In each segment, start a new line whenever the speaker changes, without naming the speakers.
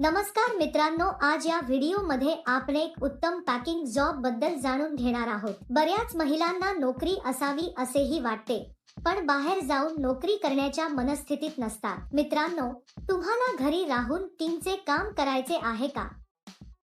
नमस्कार मित्रांनो आज या व्हिडिओमध्ये आपण एक उत्तम पॅकिंग जॉबबद्दल जाणून घेणार आहोत. बऱ्याच महिलांना नोकरी असावी असेही वाटते पण बाहेर जाऊन नोकरी करण्याच्या मनस्थितीत नसतात. मित्रांनो तुम्हाला घरी राहून टीमचे काम करायचे आहे का?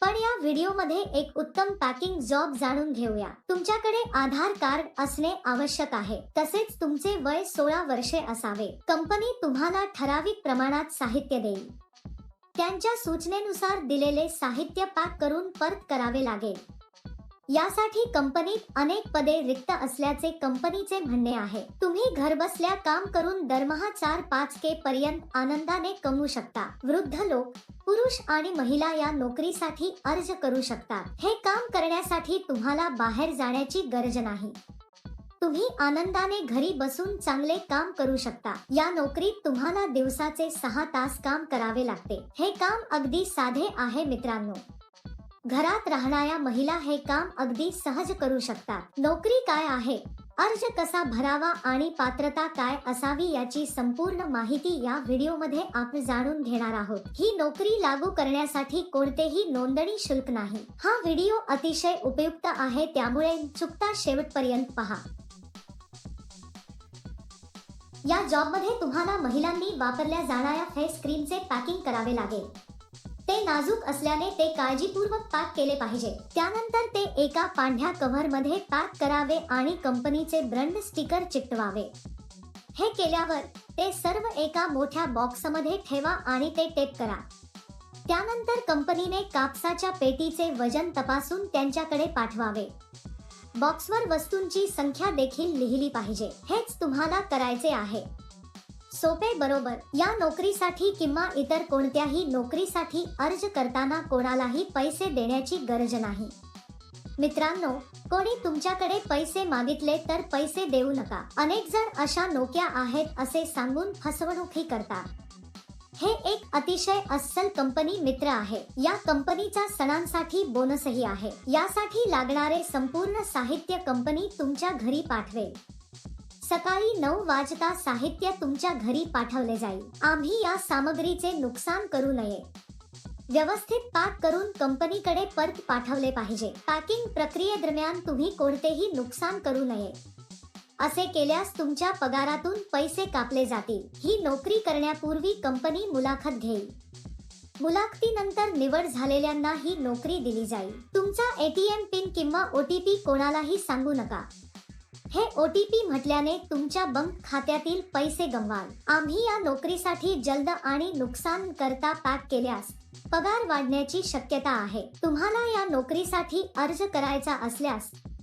पण या व्हिडिओमध्ये एक उत्तम पॅकिंग जॉब जाणून घेऊया. तुमच्याकडे आधार कार्ड असणे आवश्यक आहे. तसेच तुमचे वय सोळा वर्षे असावे. कंपनी तुम्हाला ठराविक प्रमाणात साहित्य देईल. त्यांच्या सूचनेनुसार दिलेले साहित्य पॅक करून परत करावे लागेल. यासाठी कंपनीत अनेक पदे रिक्त असल्याचे कंपनीचे म्हणणे आहे. तुम्ही घरबसल्या काम करून दरमहा चार पाच के पर्यंत आनंदाने कमवू शकता. वृद्ध लोक पुरुष आणि महिला या नोकरीसाठी अर्ज करू शकतात. हे काम करण्यासाठी तुम्हाला बाहेर जाण्याची गरज नाही. तुम्ही आनंदाने घरी बसून चांगले काम करू शकता. या नोकरीत तुम्हाला दिवसाचे सहा तास काम करावे लागते. हे काम अगदी साधे आहे मित्रांनो. घरात राहणाऱ्या महिला हे काम अगदी सहज करू शकतात. नोकरी काय आहे? अर्ज कसा भरावा आणि पात्रता काय असावी याची संपूर्ण माहिती या व्हिडिओमध्ये आपण जाणून घेणार आहोत. ही नोकरी लागू करण्यासाठी कोणतेही नोंदणी शुल्क नाही. हा व्हिडिओ अतिशय उपयुक्त आहे त्यामुळे चुकता शेवटपर्यंत पहा. या जॉबमध्ये तुम्हाला महिलांनी वापरल्या जाणाऱ्या फेस क्रीमचे पॅकिंग करावे लागेल. ते नाजूक असल्याने ते काळजीपूर्वक पॅक केले पाहिजे. त्यानंतर ते एका पांढऱ्या कव्हरमध्ये पॅक करावे आणि कंपनीचे ब्रँड स्टिकर चिकटवावे. हे केल्यावर ते सर्व एका मोठ्या बॉक्समध्ये ठेवा आणि ते टेप करा. त्यानंतर कंपनीने कापसाच्या पेटीचे वजन तपासून त्यांच्याकडे पाठवावे. बॉक्सवर वस्तूंची संख्या देखील लिहिली पाहिजे. हेच तुम्हाला करायचे आहे. सोपे बरोबर. या नोकरीसाठी किंवा इतर कोणत्याही नोकरीसाठी अर्ज करताना कोणालाही पैसे देण्याची गरज नाही. मित्रांनो कोणी तुमच्याकडे पैसे मागितले तर पैसे देऊ नका. अनेक जण अशा नोक्या आहेत असे सांगून फसवणूकही करतात. हे एक अतिशय अस्सल कंपनी मित्र आहे. या कंपनीच्या सणांसाठी बोनसही आहे. यासाठी लागणारे संपूर्ण साहित्य कंपनी तुमच्या घरी पाठवेल. सकाळी नऊ वाजता साहित्य तुमच्या घरी पाठवले जाईल. आम्ही या सामग्रीचे नुकसान करू नये. व्यवस्थित पॅक करून कंपनीकडे परत पाठवले पाहिजे. पॅकिंग प्रक्रियेदरम्यान तुम्ही कोणतेही नुकसान करू नये. असे केल्यास तुमच्या पगारातून पैसे कापले जातील. ही नोकरी करण्यापूर्वी कंपनी मुलाखत घेईल. मुलाखतीनंतर निवड झालेल्यांना ही नोकरी दिली जाईल. तुमचा एटीएम पिन किंवा ओटीपी कोणालाही सांगू नका. हे ओटीपी म्हटल्याने तुमच्या बँक खात्यातील पैसे गमवाल आम्ही या नोकरीसाठी जलद आणि नुकसान करता पॅक केल्यास पगार वाढण्याची शक्यता आहे. तुम्हाला या नोकरीसाठी अर्ज करायचा असल्यास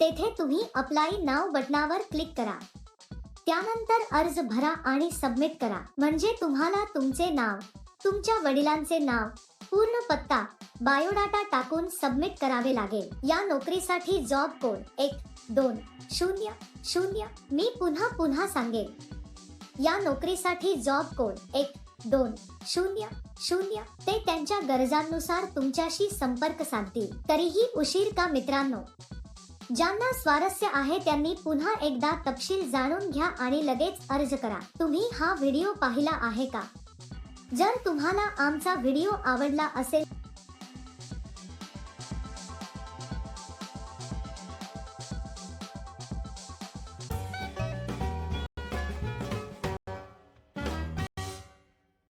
तेथे तुम्ही अप्लाय नाव बटनावर क्लिक करा. त्यानंतर अर्ज भरा आणि सबमिट करा. म्हणजे तुम्हाला तुमचे नाव तुमच्या वडिलांचे नाव पूर्ण पत्ता बायोडाटा टाकून सबमिट करावे लागेल. या नोकरीसाठी जॉब कोड एक दोन शून्य शून्य. मी पुन्हा पुन्हा सांगेन या नोकरीसाठी जॉब कोड एक दोन शून्य शून्य. ते त्यांच्या गरजांनुसार तुमच्याशी संपर्क साधतील. तरीही उशीर का मित्रांनो? ज्यांना स्वारस्य आहे त्यांनी पुन्हा एकदा तपशील जाणून घ्या आणि लगेच अर्ज करा. तुम्ही हा व्हिडिओ पाहिला आहे का? जर तुम्हाला आमचा व्हिडिओ आवडला असेल